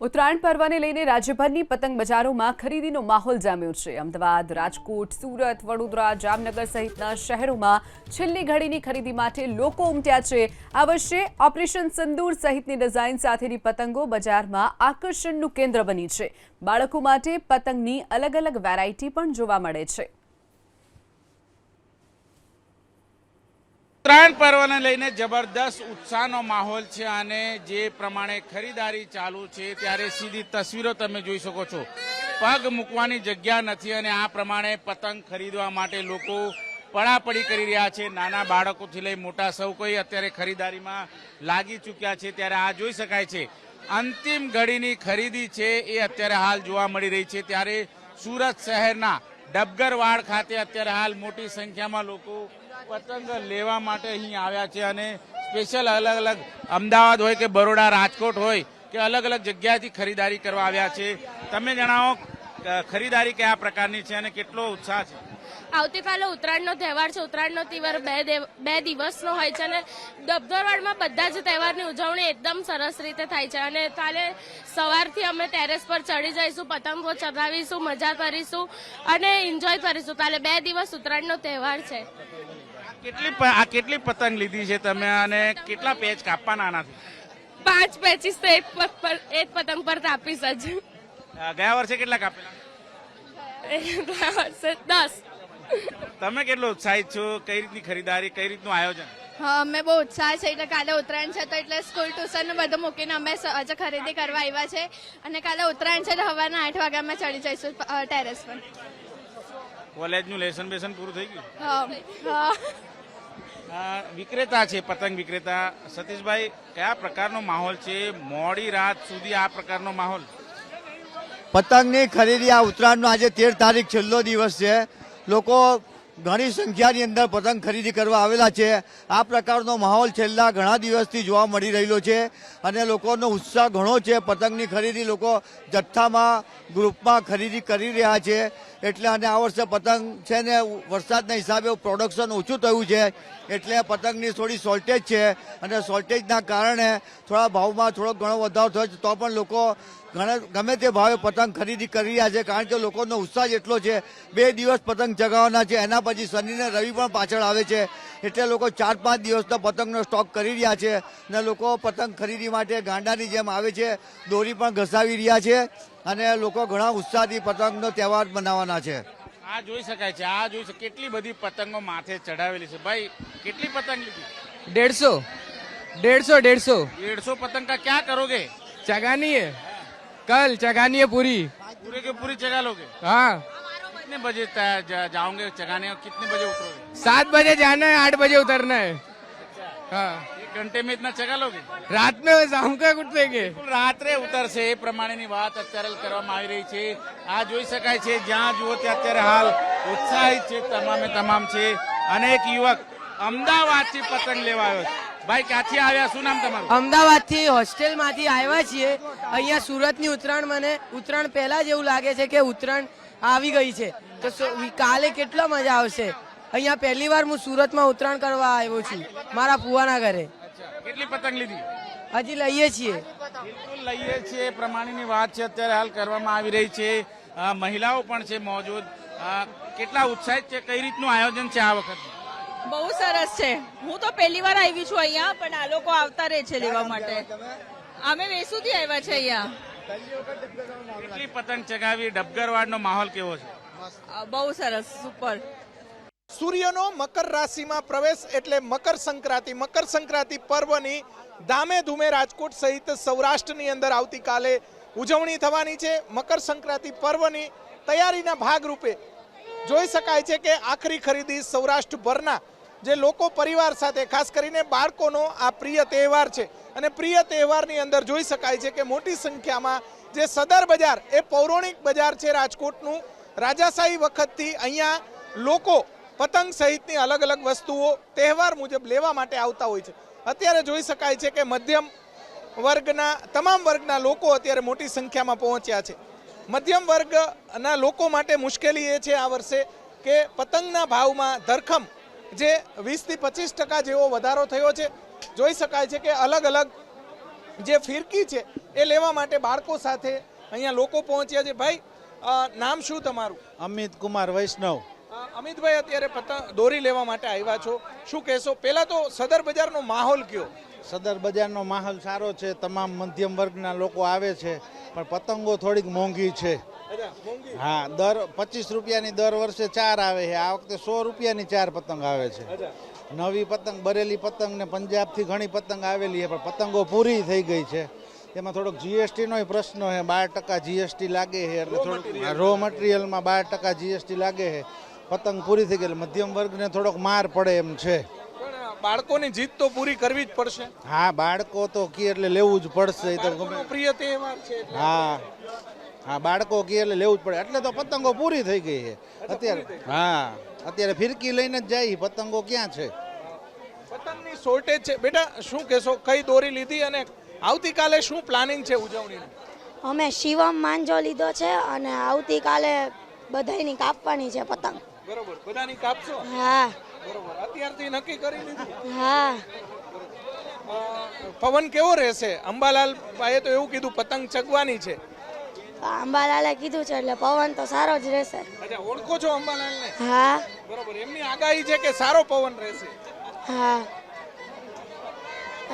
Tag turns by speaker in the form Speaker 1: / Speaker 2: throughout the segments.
Speaker 1: ઉત્તરાયણ પર્વને લઈને રાજ્યભરની પતંગ બજારોમાં ખરીદીનો માહોલ જામ્યો છે. અમદાવાદ, રાજકોટ, સુરત, વડોદરા, જામનગર સહિતના શહેરોમાં છેલ્લી ઘડીની ખરીદી માટે લોકો ઉમટ્યા છે. આ વર્ષે ઓપરેશન સંદૂર સહિતની ડિઝાઇન સાથેની પતંગો બજારમાં આકર્ષણનું કેન્દ્ર બની છે. બાળકો માટે પતંગની અલગ અલગ વેરાયટી પણ જોવા મળે છે.
Speaker 2: ઉત્તરાયણ પર્વને લઈને જબરદસ્ત ઉત્સાહનો માહોલ છે અને જે પ્રમાણે ખરીદારી ચાલુ છે ત્યારે સીધી તસવીરો તમે જોઈ શકો છો. પગ મૂકવાની જગ્યા નથી અને આ પ્રમાણે પતંગ ખરીદવા માટે લોકો પડાપડી કરી રહ્યા છે. નાના બાળકોથી લઈ મોટા સૌ કોઈ અત્યારે ખરીદારીમાં લાગી ચૂક્યા છે. ત્યારે આ જોઈ શકાય છે. અંતિમ ઘડીની ખરીદી છે એ અત્યારે હાલ જોવા મળી રહી છે. ત્યારે સુરત શહેરના ડબગરવાડ ખાતે અત્યારે હાલ મોટી સંખ્યામાં લોકો પતંગ લેવા માટે અહીં આવ્યા છે અને સ્પેશિયલ અલગ અલગ અમદાવાદ હોય કે બરોડા, રાજકોટ હોય કે અલગ અલગ જગ્યાએથી ખરીદારી કરવા આવ્યા છે. તમે જણાવો ખરીદારી કયા પ્રકારની છે અને કેટલો ઉત્સાહ છે?
Speaker 3: આવતીકાલે ઉત્તરાયણનો તહેવાર છે. ઉત્તરાયણનો તહેવાર બે બે દિવસનો હોય છે અને દબદરવાડમાં બધા જ તહેવારની ઉજવણી એકદમ સરસ રીતે થાય છે. અને કાલે સવારથી અમે ટેરેસ પર ચડી જઈશું પતંગો ચગાવીશું મજા કરીશું અને એન્જોય કરીશું. કાલે બે દિવસ ઉત્તરાયણનો તહેવાર છે.
Speaker 2: કેટલી આ કેટલી પતંગ લીધી છે તમે અને કેટલા પેચ કાપવાના આનાથી?
Speaker 3: પાંચ પેચીસ તો એક પ- પર એક પતંગ પર કાપીશ જ.
Speaker 2: ગયા વર્ષે કેટલા કાપેલા?
Speaker 3: ગયા વર્ષે દસ.
Speaker 2: તમે કેટલો ઉત્સાહિત છો? કઈ રીતની ખરીદારી કઈ રીતનું આયોજન?
Speaker 4: હા અમે બહુ ઉત્સાહ છે. એટલે કાલે ઉત્તરાયણ છે તો એટલે સ્કૂલ ટ્યુશન બધું મૂકીને અમે આજે ખરીદી કરવા આવ્યા છે. અને કાલે ઉત્તરાયણ છે એટલે સવારના આઠ વાગે અમે ચડી જઈશું ટેરેસ પર.
Speaker 2: કોલેજનું લેસન બેસન પૂરું થઈ ગયું?
Speaker 4: હા હા.
Speaker 2: આ વિક્રેતા છે પતંગ વિક્રેતા. સતીશભાઈ કયા પ્રકારનો માહોલ છે? મોડી રાત સુધી આ પ્રકારનો માહોલ?
Speaker 5: પતંગની ખરીદી આ ઉત્તરાયણનો આજે તેર તારીખ છેલ્લો દિવસ છે. લોકો ઘણી સંખ્યાની અંદર પતંગ ખરીદી કરવા આવેલા છે. આ પ્રકારનો માહોલ છેલ્લા ઘણા દિવસથી જોવા મળી રહેલો છે અને લોકોનો ઉત્સાહ ઘણો છે. પતંગની ખરીદી લોકો જથ્થામાં, ગ્રુપમાં ખરીદી કરી રહ્યા છે. એટલે અને આ વર્ષે પતંગ છે ને, વરસાદના હિસાબે પ્રોડક્શન ઓછું થયું છે. એટલે પતંગની થોડી શોર્ટેજ છે અને શોર્ટેજના કારણે થોડા ભાવમાં થોડો ઘણો વધારો થયો છે. તો પણ લોકો ઘણા, ગમે તે ભાવે પતંગ ખરીદી કરી રહ્યા છે. કારણ કે લોકોનો ઉત્સાહ એટલો છે. બે દિવસ પતંગ ચગાવવાના છે. એના પછી શનિ ને રવિ પણ પાછળ આવે છે. એટલે લોકો ચાર પાંચ દિવસનો પતંગનો સ્ટોક કરી રહ્યા છે. અને લોકો પતંગ ખરીદી માટે ગાંડાની જેમ આવે છે. દોરી પણ ઘસાવી રહ્યા છે. અને લોકો ઘણા ઉત્સાહથી પતંગનો તહેવાર મનાવવાના છે
Speaker 2: આ જોઈ શકાય છે આ જોઈ શકાય કેટલી બધી પતંગો માથે ચડાવેલી છે ભાઈ કેટલી પતંગ લીધી
Speaker 6: डेढ़ सौ डेढ़ सौ डेढ़ सौ
Speaker 2: डेढ़ सौ पतंग का क्या करोगे
Speaker 6: चगानी है कल चगानी है पूरी
Speaker 2: पूरे के पूरी चगा लोगे
Speaker 6: हाँ
Speaker 2: कितने बजे तय- जा- जाओगे चगाने और कितने बजे उतरोगे
Speaker 6: सात बजे जाना है आठ बजे उतरना है हाँ
Speaker 2: एक घंटे में इतना चगा लोगे
Speaker 6: रात में शाम को उठेंगे
Speaker 2: રાત્રે ઉતરશે એ પ્રમાણેની વાત અત્યારે કરવામાં આવી રહી છે આ જોઈ શકાય છે જ્યાં જુઓ ત્યાં અત્યારે હાલ ઉત્સાહિત છે તમામે તમામ છે અને એક યુવક અમદાવાદથી પતંગ લેવા આવ્યો છે ભાઈ ક્યાંથી આવ્યા શું નામ તમારું
Speaker 7: અમદાવાદથી હોસ્ટેલમાંથી આવ્યા છીએ અહીંયા સુરતની ઉત્તરાયણ મને ઉત્તરાયણ પહેલા જ એવું લાગે છે કે ઉત્તરાયણ આવી ગઈ છે તો સો- કાલે કેટલો મજા આવશે અહીંયા પહેલી વાર હું સુરતમાં ઉત્તરાયણ કરવા આવ્યો છું મારા ફુવાના ઘરે
Speaker 2: કેટલી પતંગ લીધી?
Speaker 7: હજી લઈએ છીએ.
Speaker 2: બિલકુલ લઈએ છીએ. પ્રમાણેની વાત છે અત્યારે હાલ કરવામાં આવી રહી છે. મહિલાઓ પણ છે મોજૂદ. કેટલા ઉત્સાહિત છે કઈ રીતનું આયોજન છે આ વખત?
Speaker 8: બહુ સરસ છે. હું તો પહેલી વાર આવી છું અહીંયા પણ આ લોકો આવતા રહે છે લેવા માટે. અમે વેસુથી આવ્યા છે અહીંયા.
Speaker 2: કેટલી પતંગ ચગાવી ડબગરવાડનો માહોલ કેવો છે?
Speaker 8: બહુ સરસ સુપર.
Speaker 9: સૂર્યનો મકર રાશિમાં પ્રવેશ એટલે મકર સંક્રાંતિ. મકર સંક્રાંતિ પર્વની ધામે ધૂમે રાજકોટ સહિત સૌરાષ્ટ્રની અંદર આવતીકાલે ઉજવણી થવાની છે. મકર સંક્રાંતિ પર્વની તૈયારીના ભાગરૂપે જોઈ શકાય છે કે આખરી ખરીદી સૌરાષ્ટ્રભરના જે લોકો પરિવાર સાથે, ખાસ કરીને બાળકોનો આ પ્રિય તહેવાર છે. અને પ્રિય તહેવારની અંદર જોઈ શકાય છે કે મોટી સંખ્યામાં જે સદર બજાર, એ પૌરાણિક બજાર છે રાજકોટનું, રાજાશાહી વખતથી અહીંયા લોકો પતંગ સહિતની અલગ અલગ વસ્તુઓ તહેવાર મુજબ લેવા માટે આવતા હોય છે. અત્યારે જોઈ શકાય છે કે મધ્યમ વર્ગના, તમામ વર્ગના લોકો અત્યારે મોટી સંખ્યામાં પહોંચ્યા છે. મધ્યમ વર્ગના લોકો માટે મુશ્કેલી એ છે આ વર્ષે કે પતંગના ભાવમાં ધરખમ જે વીસથી પચીસ ટકા જેવો વધારો થયો છે. જોઈ શકાય છે કે અલગ અલગ જે ફિરકી છે એ લેવા માટે બાળકો સાથે અહીંયા લોકો પહોંચ્યા છે. ભાઈ નામ શું તમારું?
Speaker 10: અમિત કુમાર વૈષ્ણવ.
Speaker 9: અમિતભાઈ અત્યારે પતંગ દોરી લેવા માટે આવ્યા છો. શું કહેશો? પહેલા તો સદર બજારનો માહોલ કયો?
Speaker 10: સદર બજારનો માહોલ સારો છે. તમામ મધ્યમ વર્ગના લોકો આવે છે પણ પતંગો થોડીક મોંઘી છે. હા દર પચીસ રૂપિયાની દર વર્ષે ચાર આવે છે. આ વખતે સો રૂપિયાની ચાર પતંગ આવે છે. નવી પતંગ બરેલી પતંગ ને પંજાબથી ઘણી પતંગ આવેલી છે પણ પતંગો પૂરી થઈ ગઈ છે. એમાં થોડોક જીએસટીનો પ્રશ્ન છે. બાર ટકા જીએસટી લાગે છે એટલે થોડુંક રો મટીરિયલમાં બાર ટકા જીએસટી લાગે છે. પતંગ પૂરી થઈ ગઈ એટલે મધ્યમ વર્ગને થોડોક માર પડે એમ છે.
Speaker 9: બાળકોની જીત તો પૂરી કરવી જ પડશે.
Speaker 10: હા બાળકો તો કી એટલે લેવું જ પડશે એ તો ગમે.
Speaker 9: પ્રિય તહેવાર છે
Speaker 10: હા. હા બાળકો કી એટલે લેવું જ પડે. એટલે તો પતંગો પૂરી થઈ ગઈ છે. અત્યારે હા અત્યારે ફિરકી લઈને જ જાય પતંગો ક્યાં છે?
Speaker 9: પતંગની શોર્ટેજ છે. બેટા શું કહેશો? કઈ દોરી લીધી અને આવતીકાલે શું પ્લાનિંગ છે ઉજવણીનું?
Speaker 11: અમે શિવમ માંજો લીધો છે અને આવતીકાલે બધાયની કાપવાની છે પતંગ.
Speaker 9: બરોબર બધાની કાપશો
Speaker 11: હા.
Speaker 9: બરોબર અત્યારથી નક્કી કરી લીધું.
Speaker 11: હા.
Speaker 9: પવન કેવો રહેશે? અંબાલાલ ભાઈએ તો એવું કીધું પતંગ ચગવાની છે.
Speaker 11: અંબાલાલે કીધું છે એટલે પવન તો સારો જ રહેશે.
Speaker 9: અચ્છા ઓળખો છો અંબાલાલને?
Speaker 11: હા.
Speaker 9: બરોબર એમની આગાહી છે કે સારો પવન રહેશે.
Speaker 11: હા.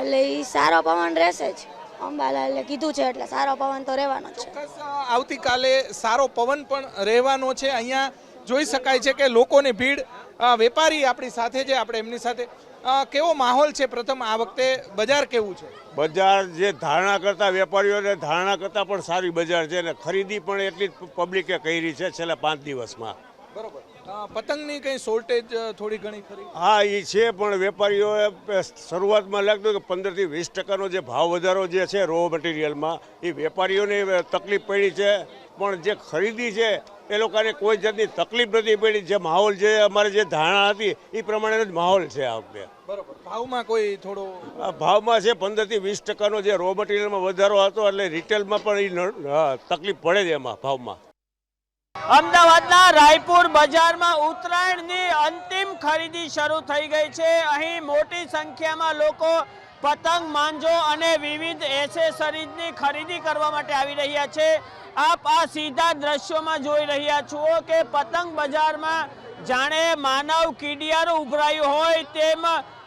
Speaker 11: એટલે એ સારો પવન રહેશે જ. અંબાલાલે કીધું છે એટલે સારો પવન તો રહેવાનો છે.
Speaker 9: આવતીકાલે સારો પવન પણ રહેવાનો છે. અહીંયા જોઈ શકાય છે કે લોકોની ભીડ વેપારી આપણી સાથે છે આપણે એમની સાથે. કેવો માહોલ છે પ્રથમ આ વખતે? બજાર કેવું છે?
Speaker 12: બજાર જે ધારણા કરતા વેપારીઓને ધારણા કરતા પણ સારી બજાર છે અને ખરીદી પણ એટલી જ પબ્લિકે કરી છે છેલ્લા પાંચ દિવસમાં.
Speaker 9: બરોબર. પતંગની કંઈ શોર્ટેજ થોડી ઘણી ખરી?
Speaker 12: હા એ છે પણ વેપારીઓએ શરૂઆતમાં લાગતું કે પંદરથી વીસ ટકાનો જે ભાવ વધારો જે છે રો મટીરિયલમાં એ વેપારીઓને તકલીફ પડી છે. પણ જે ખરીદી છે એ લોકોને કોઈ જાતની તકલીફ નથી પડી. જે માહોલ જે અમારે જે ધારણા હતી એ પ્રમાણેનો જ માહોલ છે આ વખતે.
Speaker 9: બરોબર. ભાવમાં કોઈ થોડો
Speaker 12: ભાવમાં છે પંદરથી વીસ ટકાનો જે રો મટીરિયલમાં વધારો હતો એટલે રિટેલમાં પણ એ તકલીફ પડે છે એમાં ભાવમાં.
Speaker 13: અમદાવાદના રાયપુર બજારમાં ઉત્તરાયણની અંતિમ ખરીદી શરૂ થઈ ગઈ છે. અહીં મોટી સંખ્યામાં લોકો પતંગ, માંજો અને વિવિધ એસેસરીઝની ખરીદી કરવા માટે આવી રહ્યા છે. આપ આ સીધા દ્રશ્યોમાં જોઈ રહ્યા છો કે પતંગ બજારમાં જાણે માનવ કીડિયારું ઉભરાયું હોય તેમ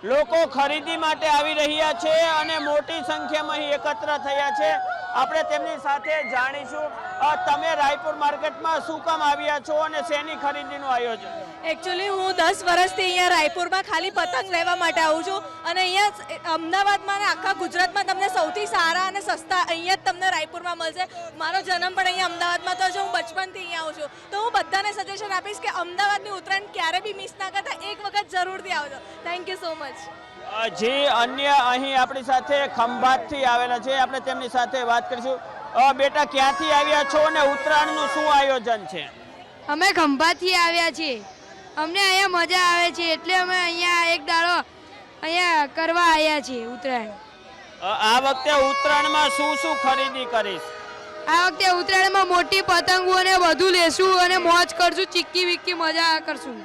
Speaker 13: લોકો ખરીદી માટે આવી રહ્યા છે અને મોટી સંખ્યામાં અહીં એકત્ર થયા છે. આપણે તેમની સાથે જાણીશું તમે રાયપુર માર્કેટમાં શું કામ આવ્યા છો અને શેની ખરીદીનું આયોજન?
Speaker 6: એકચ્યુઅલી હું દસ વર્ષથી અહીંયા રાયપુરમાં ખાલી પતંગ લેવા માટે આવું છું અને અહીંયા અમદાવાદમાં અને આખા ગુજરાતમાં તમને સૌથી સારા અને સસ્તા અહીંયા જ તમને રાયપુરમાં મળશે. મારો જન્મ પણ અહીંયા અમદાવાદમાં તો છે, હું બચપનથી અહીંયા આવું છું. તો હું બધાને સજેશન આપીશ કે અમદાવાદની ઉત્તરાયણ ક્યારે બી મિસ ના કરતા, એક વખત જરૂરથી આવજો. થેન્ક યુ સો મચ
Speaker 13: જે અન્ય અહીં આપણી સાથે ખંભાતથી આવેલા છે આપણે તેમની સાથે વાત કરીશું. બેટા ક્યાંથી આવ્યા છો અને ઉત્તરાયણનું શું આયોજન છે?
Speaker 11: અમે ખંભાતથી આવ્યા છીએ. અમને અહીંયા મજા આવે છે એટલે અમે અહીંયા એક દાડો અહીંયા કરવા આવ્યા છીએ ઉત્તરાયણ.
Speaker 13: આ વખતે ઉત્તરાયણમાં શું શું ખરીદી કરીશ?
Speaker 11: આ વખતે ઉત્તરાયણમાં મોટી પતંગો અને બધું લેશું અને મોજ કરશું ચીક્કી વિક્કી મજા કરશું.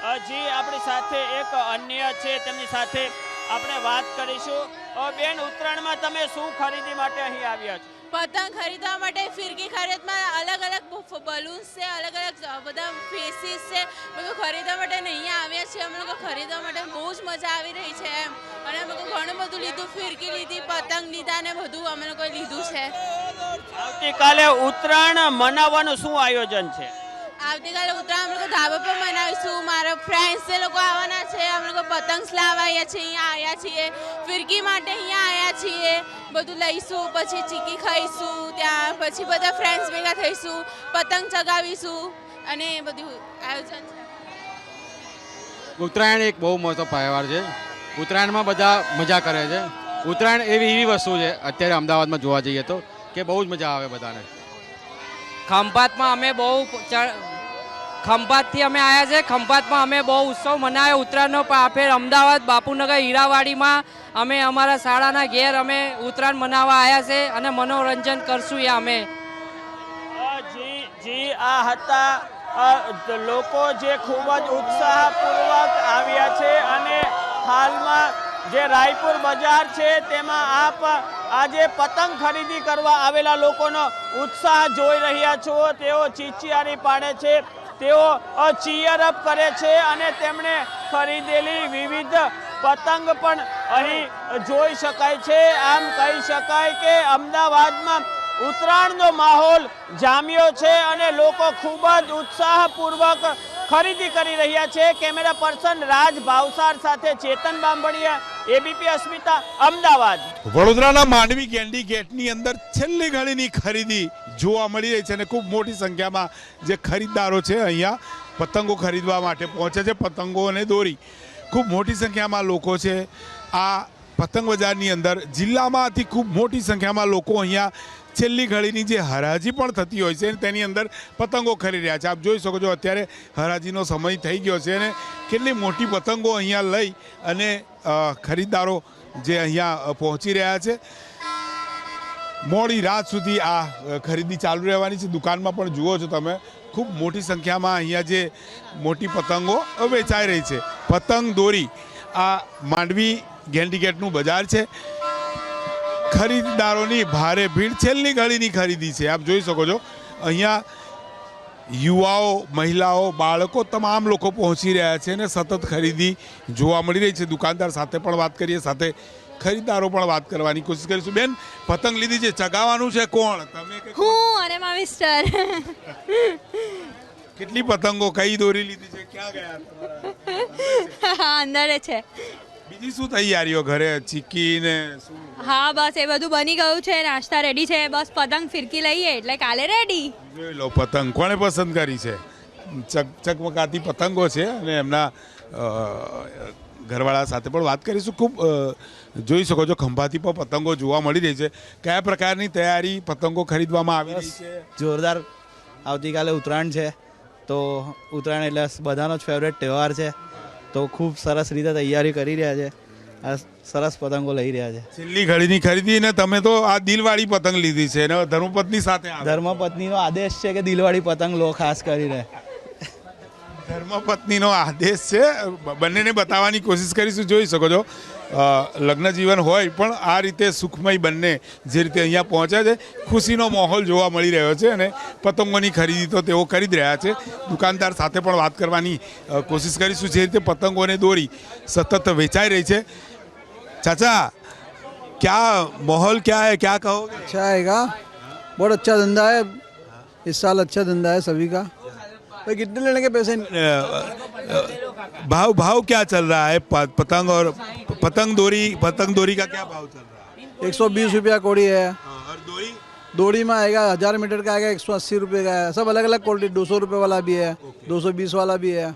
Speaker 13: જી આપણી સાથે એક અન્ય છે તેમની સાથે આપણે વાત કરીશું. બેન ઉત્તરાયણમાં તમે શું ખરીદી માટે અહીં આવ્યા છો?
Speaker 7: પતંગ ખરીદવા માટે ફિરકી ખરીદમાં અલગ અલગ બલૂન્સ છે અલગ અલગ બધા ફેસીસ છે બધું ખરીદવા માટે અહીંયા આવ્યા છીએ અમે લોકો ખરીદવા માટે બહુ જ મજા આવી રહી છે એમ. અને અમે લોકો ઘણું બધું લીધું ફિરકી લીધી પતંગ લીધા ને બધું અમે લોકોએ લીધું છે.
Speaker 13: આવતીકાલે ઉત્તરાયણ મનાવવાનું શું આયોજન છે?
Speaker 7: આવતીકાલે ઉત્તરાયણ અમે લોકો ધાબા પર મનાવીશું. મારા ફ્રેન્ડ્સ એ લોકો આવવાના છે. અમે લોકો પતંગ લાવવા આવ્યા છીએ અહીંયા આવ્યા છીએ. ફિરકી માટે અહીંયા આવ્યા છીએ. બધું લઈશું પછી ચીકી ખાઈશું ત્યાં પછી બધા ફ્રેન્ડ્સ ભેગા થઈશું પતંગ ચગાવીશું અને એ બધું આયોજન છે.
Speaker 14: ઉત્તરાયણ એક બહુ મોટો તહેવાર છે. ઉત્તરાયણમાં બધા મજા કરે છે. ઉત્તરાયણ એવી એવી વસ્તુ છે અત્યારે અમદાવાદમાં જોવા જઈએ તો કે બહુ જ મજા આવે બધાને.
Speaker 13: ખંભાતમાં અમે બહુ ખંભાતથી અમે આવ્યા છે. ખંભાતમાં અમે બહુ ઉત્સવ મનાવ્યો ઉત્તરાયણનો પણ અમદાવાદ, બાપુનગર, હીરાવાડીમાં અમે અમારા શાળાના ઘેર અમે ઉત્તરાયણ મનાવવા આવ્યા છે અને મનોરંજન કરશું એ અમે. જી જી આ હતા. લોકો જે ખૂબ જ ઉત્સાહપૂર્વક આવ્યા છે અને હાલમાં જે રાયપુર બજાર છે તેમાં આપ આજે પતંગ ખરીદી કરવા આવેલા લોકોનો ઉત્સાહ જોઈ રહ્યા છો. તેઓ ચીચિયારી પાડે છે. તેઓ ચીયર અપ કરે છે અને તેમણે ખરીદેલી વિવિધ પતંગ પણ અહીં જોઈ શકાય છે. આમ કહી શકાય કે અમદાવાદમાં ઉત્તરાયણનો માહોલ જામ્યો છે અને લોકો ખૂબ જ ઉત્સાહપૂર્વક ખરીદી કરી રહ્યા છે. કેમેરા પર્સન રાજ ભાવસાર સાથે ચેતન બાંભણીયા એબીપી અસ્મિતા, અમદાવાદ.
Speaker 15: વડોદરાના માંડવી કેન્ડી ગેટની અંદર છેલ્લી ઘડીની ખરીદી જોવા મળી રહી છે અને ખૂબ મોટી સંખ્યામાં જે ખરીદદારો છે અહીંયા પતંગો ખરીદવા માટે પહોંચે છે પતંગો અને દોરી. ખૂબ મોટી સંખ્યામાં લોકો છે. આ પતંગ બજારની અંદર જિલ્લામાંથી ખૂબ મોટી સંખ્યામાં લોકો અહીંયા છેલ્લી ઘડીની જે હરાજી પણ થતી હોય છે તેની અંદર પતંગો ખરી રહ્યા છે. આપ જોઈ શકો છો અત્યારે હરાજીનો સમય થઈ ગયો છે અને કેટલી મોટી પતંગો અહીંયા લઈ અને ખરીદદારો જે અહીંયા પહોંચી રહ્યા છે. મોડી રાત સુધી આ ખરીદી ચાલુ રહેવાની છે. દુકાનમાં પણ જુઓ છો તમે, ખૂબ મોટી સંખ્યામાં અહીંયા જે મોટી પતંગો વેચાઈ રહી છે. પતંગ દોરી, આ માંડવી ગેન્ડીગેટનું બજાર છે. ખરીદદારોની ભારે ભીડ છેલ્લી ઘડીની ખરીદી છે. આપ જોઈ શકો છો, અહીંયા યુવાઓ, મહિલાઓ, બાળકો તમામ લોકો પહોંચી રહ્યા છે અને સતત ખરીદી જોવા મળી રહી છે. દુકાનદાર સાથે પણ વાત કરીએ, સાથે ખરીદદારો પણ વાત કરવાની કોશિશ કરીશું. બેન પતંગ લીધી છે ચગાવવાનું છે કોણ? તમે કે
Speaker 16: હું અને મા મિસ્ટર.
Speaker 15: કેટલી પતંગો કઈ દોરી લીધી છે? ક્યાં ગયા હા
Speaker 16: અંદર છે.
Speaker 15: બીજી શું તૈયારીઓ ઘરે? ચીકી ને
Speaker 16: હા બસ એ બધું બની ગયું છે નાસ્તા રેડી છે બસ પતંગ ફિરકી લઈએ એટલે કાલે રેડી
Speaker 15: જોઈ લો પતંગ કોણે પસંદ કરી છે? ચક ચકમકાતી પતંગો છે અને એમના ઘરવાળા સાથે પણ વાત કરીશું. ખૂબ જોઈ શકો છો ખંભાતી પણ પતંગો જોવા મળી રહી છે. કયા પ્રકારની તૈયારી પતંગો ખરીદવામાં આવી રહી છે?
Speaker 17: જોરદાર આવતીકાલે ઉત્તરાયણ છે. તો ઉત્તરાયણ એટલે બધાનો જ ફેવરેટ તહેવાર છે. તો ખૂબ સરસ રીતે તૈયારી કરી રહ્યા છે. આ સરસ પતંગો લઈ રહ્યા છે.
Speaker 15: છેલ્લી ઘડીની ખરીદી ને તમે તો આ દિલવાળી પતંગ લીધી છે ધર્મપત્ની સાથે
Speaker 17: ધર્મપત્નીનો આદેશ છે કે દિલવાળી પતંગ લો ખાસ કરીને.
Speaker 15: ધર્મપત્નીનો આદેશ છે બ- બંનેને બતાવવાની કોશિશ કરીશું જોઈ શકો છો અ, લગ્ન જીવન હોય પણ આ રીતે સુખમય બંને જે રીતે અહીંયા પહોંચ્યા છે ખુશીનો માહોલ જોવા મળી રહ્યો છે અને પતંગોની ખરીદી તો તેઓ કરી જ રહ્યા છે દુકાનદાર સાથે પણ વાત કરવાની અ, કોશિશ કરીશું જે રીતે પતંગોને દોરી સતત વેચાઈ રહી છે ચાચા क्या माहौल क्या है क्या कहोगे
Speaker 18: अच्छा आएगा बहुत अच्छा धंधा है इस साल अच्छा धंधा है सभी का भाई कितने लेने के पैसे?
Speaker 15: भाव भाव क्या चल रहा है? पतंग और पतंग दोरी पतंग दोरी का क्या भाव चल रहा है?
Speaker 18: एक सौ बीस रुपया कोड़ी है।
Speaker 15: और डोरी
Speaker 18: दोड़ी में आएगा हज़ार मीटर का आएगा एक सौ अस्सी रुपये का है। सब अलग अलग क्वालिटी दो सौ रुपये वाला भी है दो सौ बीस वाला भी है।